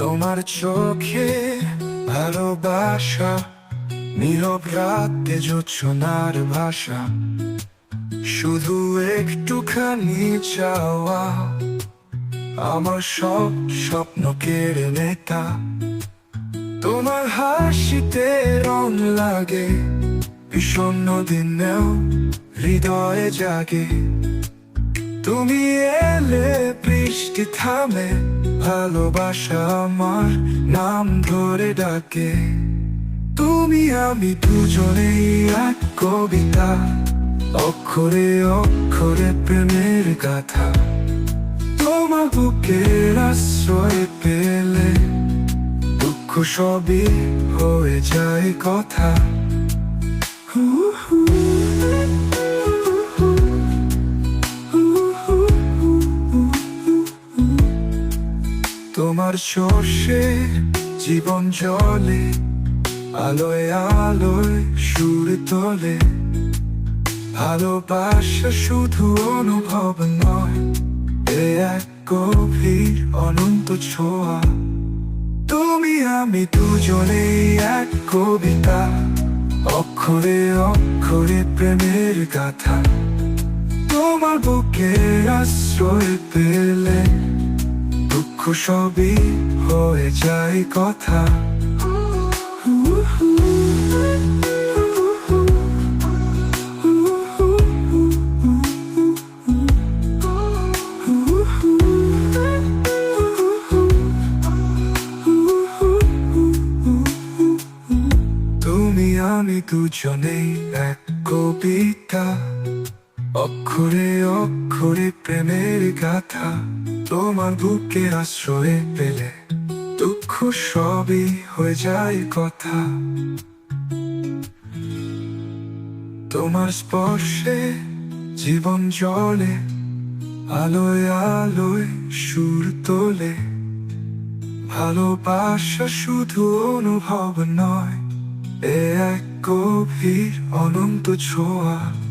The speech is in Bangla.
তোমার চোখে ভালোবাসা, নীরব রাতে জোছনার ভাষা। শুধু একটুখানি চাওয়া, আমার সব স্বপ্ন কেড়ে নেতা। তোমার হাসিতে রং লাগে, বিষণ্ণ দিনেও হৃদয়ে জাগে। তুমি এলে বৃষ্টি থামে, ভালোবাসা আমার নাম ধরে ডাকে। তুমি আমি দুজনেই এক কবিতা, অক্ষরে অক্ষরে প্রেমের গাথা। তোমার বুকের আশ্রয় পেলে দুঃখ সবই হয়ে যায় কথা। তোমার শস্যে জীবন জলে, আলোয় আলোয় সুর তোলে। ভালোবাসা শুধু অনুভব নয়, এ এক গভীর অনন্ত ছোঁয়া। তুমি আমি দুজনেই এক কবিতা, অক্ষরে অক্ষরে প্রেমের গাথা। তোমার বুকে আশ্রয় পেলে দুঃখ সবই হয়ে যায় কথা। তুমি আমি দুজনেই এক কবিতা। অক্ষরে অক্ষরে প্রেমের গাথা, তোমার বুকে আশ্রয়ে পেলে দুঃখ সবই হয়ে যায় কথা। তোমার স্পর্শে জীবন জলে, আলোয় আলোয় সুর তোলে। ভালোবাসা শুধু অনুভব নয়, এ এক গভীর অনন্ত ছোঁয়া।